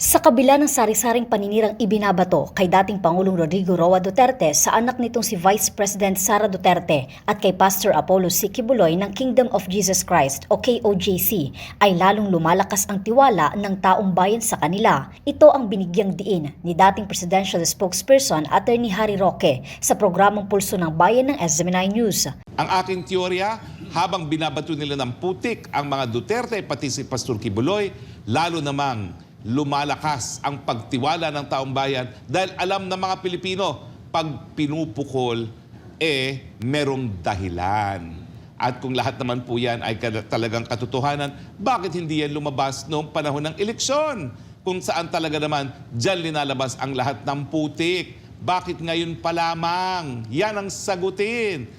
Sa kabila ng sari-saring paninirang ibinabato kay dating Pangulong Rodrigo Roa Duterte sa anak nitong si Vice President Sara Duterte at kay Pastor Apollo C. Kibuloy ng Kingdom of Jesus Christ o KOJC ay lalong lumalakas ang tiwala ng taong bayan sa kanila. Ito ang binigyang diin ni dating Presidential Spokesperson Attorney Harry Roque sa programang Pulso ng Bayan ng SMNI News. Ang aking teorya, habang binabato nila ng putik ang mga Duterte, pati si Pastor Kibuloy, lalo namang lumalakas ang pagtiwala ng taong bayan dahil alam ng mga Pilipino, pag pinupukol, eh, merong dahilan. At kung lahat naman po yan ay talagang katotohanan, bakit hindi yan lumabas noong panahon ng eleksyon? Kung saan talaga naman dyan linalabas ang lahat ng putik. Bakit ngayon pa lamang? Yan ang sagutin.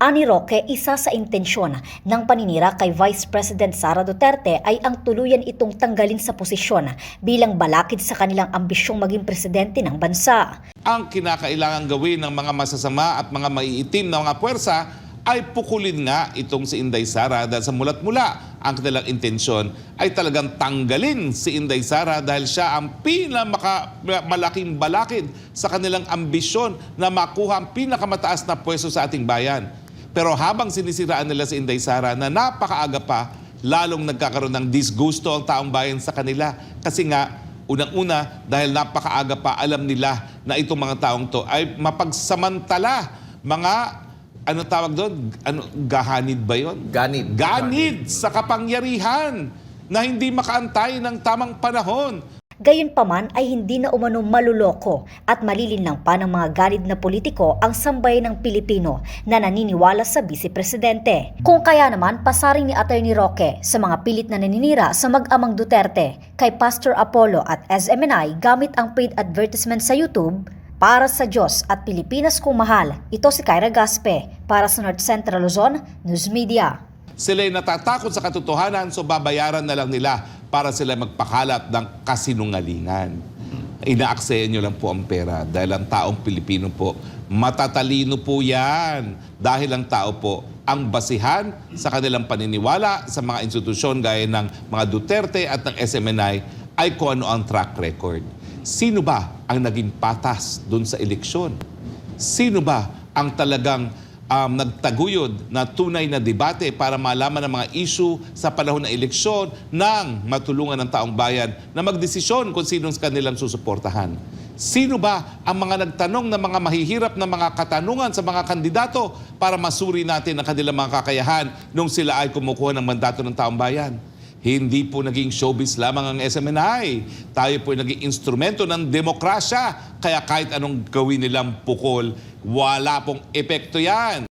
Ani Roque, isa sa intensyon ng paninira kay Vice President Sara Duterte ay ang tuluyan itong tanggalin sa posisyon bilang balakid sa kanilang ambisyong maging presidente ng bansa. Ang kinakailangan gawin ng mga masasama at mga maiitim na mga puwersa ay pukulin nga itong si Inday Sara dahil sa mulat mula ang kanilang intensyon ay talagang tanggalin si Inday Sara dahil siya ang pinakamalaking balakid sa kanilang ambisyon na makuha ang pinakamataas na pwesto sa ating bayan. Pero habang sinisiraan nila si Inday Sara na napakaaga pa, lalong nagkakaroon ng disgusto ang taong bayan sa kanila. Kasi nga, unang-una, dahil napakaaga pa, alam nila na itong mga taong to ay mapagsamantala mga ano tawag doon? Ano, gahanid ba yon? Ganid. Ganid sa kapangyarihan na hindi makaantay ng tamang panahon. Gayunpaman ay hindi na umano maluloko at malilinlang pa ng mga ganid na politiko ang sambay ng Pilipino na naniniwala sa Vice Presidente. Kung kaya naman pasaring ni Attorney Roque sa mga pilit na naninira sa mag-amang Duterte kay Pastor Apollo at SMNI gamit ang paid advertisement sa YouTube, para sa Diyos at Pilipinas kung mahal, ito si Kyra Gaspe para sa North Central Luzon, News Media. Sila'y natatakot sa katotohanan so babayaran na lang nila para sila magpakalat ng kasinungalingan. Inaaksayan nyo lang po ang pera dahil ang taong Pilipino po, matatalino po yan. Dahil ang tao po, ang basihan sa kanilang paniniwala sa mga institusyon gaya ng mga Duterte at ng SMNI ay kung ano ang track record. Sino ba ang naging patas doon sa eleksyon? Sino ba ang talagang um, nagtaguyod na tunay na debate para malaman ang mga issue sa panahon ng eleksyon nang matulungan ng taong bayan na magdesisyon kung sinong kanilang susuportahan. Sino ba ang mga nagtanong na mga mahihirap na mga katanungan sa mga kandidato para masuri natin ang kanilang mga kakayahan nung sila ay kumukuha ng mandato ng taong bayan? Hindi po naging showbiz lamang ang SMNI. Tayo po naging instrumento ng demokrasya. Kaya kahit anong gawin nilang pukol, wala pong epekto yan.